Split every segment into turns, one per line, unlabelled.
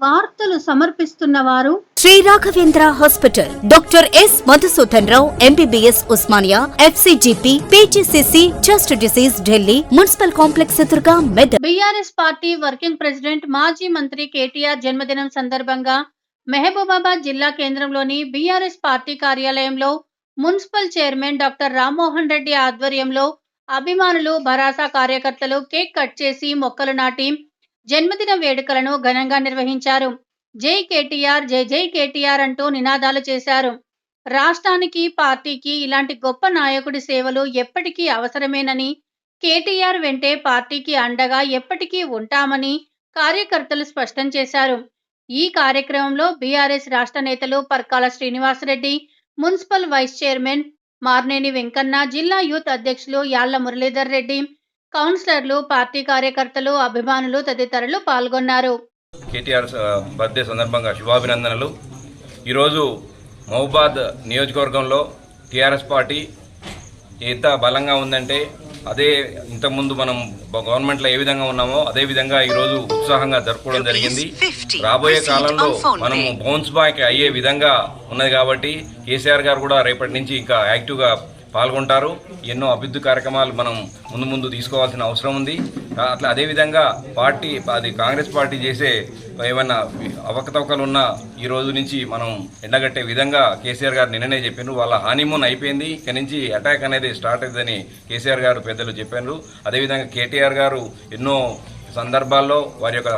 వార్తలు సమర్పిస్తున్న వారు
Shri Raghavendra hospital. Doctor S Madhusudan Rao MBBS Osmania FCGP PGCC chest disease Delhi municipal complex ఎదురుగా Medak
BRS party working president మాజీ మంత్రి KTR జన్మదినం సందర్భంగా మహబూబాబాద్ జిల్లా కేంద్రంలోని బీఆర్ఎస్ పార్టీ కార్యాలయంలో municipal chairman doctor Rammohan Reddy ఆధ్వర్యంలో అభిమానులు భరాసా కార్యకర్తలు కేక్ కట్ చేసి మొక్కలు నాటి జన్మదిన వేడుకలను ఘనంగా నిర్వహించారు. జై కేటీఆర్ జై జై కేటీఆర్ అంటూ నినాదాలు చేశారు. రాష్ట్రానికి పార్టీకి ఇలాంటి గొప్ప నాయకుడి సేవలు ఎప్పటికీ అవసరమేనని కేటీఆర్ వెంటే పార్టీకి అండగా ఎప్పటికీ ఉంటామని కార్యకర్తలు స్పష్టం చేశారు. ఈ కార్యక్రమంలో బీఆర్ఎస్ రాష్ట్ర నేతలు Parkala Srinivasa Reddy municipal vice chairman Marneni Venkanna జిల్లా యూత్ అధ్యక్షులు యాళ్ళ మురళీధర్ రెడ్డి కౌన్సిలర్లు పార్టీ కార్యకర్తలు అభిమానులు తదితరులు పాల్గొన్నారు.
కేటీఆర్ బర్త్డే సందర్భంగా శుభాభినందనలు. ఈరోజు మహబాద్ నియోజకవర్గంలో టీఆర్ఎస్ పార్టీ ఎంత బలంగా ఉందంటే అదే ఇంతకుముందు మనం గవర్నమెంట్లో ఏ విధంగా ఉన్నామో అదే విధంగా ఈరోజు ఉత్సాహంగా జరుపుకోవడం జరిగింది. రాబోయే కాలంలో మనము బౌన్స్ బ్యాక్ అయ్యే విధంగా ఉన్నది కాబట్టి కేసీఆర్ గారు కూడా రేపటి నుంచి ఇంకా యాక్టివ్గా పాల్గొంటారు. ఎన్నో అభివృద్ధి కార్యక్రమాలు మనం ముందు ముందు తీసుకోవాల్సిన అవసరం ఉంది. అట్లా అదేవిధంగా పార్టీ అది కాంగ్రెస్ పార్టీ చేసే ఏమైనా అవకతవకలు ఉన్న ఈ రోజు నుంచి మనం ఎండగట్టే విధంగా కేసీఆర్ గారు నిన్ననే చెప్పారు వాళ్ళ హానిమూన్ అయిపోయింది. ఇక నుంచి అటాక్ అనేది స్టార్ట్ అయిందని కేసీఆర్ గారు పెద్దలు చెప్పారు అదేవిధంగా కేటీఆర్ గారు ఎన్నో సందర్భాల్లో వారి యొక్క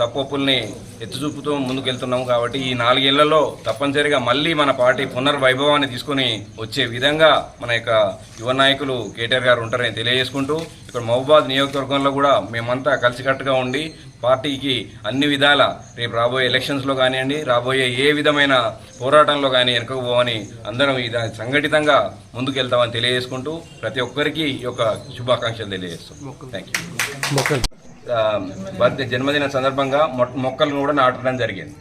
తప్పొప్పుల్ని ఎత్తుచూపుతూ ముందుకెళ్తున్నాం కాబట్టి ఈ నాలుగేళ్ళలో తప్పనిసరిగా మళ్ళీ మన పార్టీ పునర్వైభవాన్ని తీసుకొని వచ్చే విధంగా మన యొక్క యువ నాయకులు కేటీఆర్ గారు ఉంటారని తెలియజేసుకుంటూ ఇక్కడ మహబూబాద్ నియోజకవర్గంలో కూడా మేమంతా కలిసికట్టుగా ఉండి పార్టీకి అన్ని విధాల రేపు రాబోయే ఎలక్షన్స్లో కానివ్వండి రాబోయే ఏ విధమైన పోరాటంలో కానీ వెనుకపోవని అందరం ఇది సంఘటితంగా ముందుకెళ్తామని తెలియజేసుకుంటూ ప్రతి ఒక్కరికి ఈ యొక్క శుభాకాంక్షలు తెలియజేస్తాం. థ్యాంక్ యూ బర్త్డే జన్మదిన సందర్భంగా మొక్కలను కూడా నాటడం జరిగింది.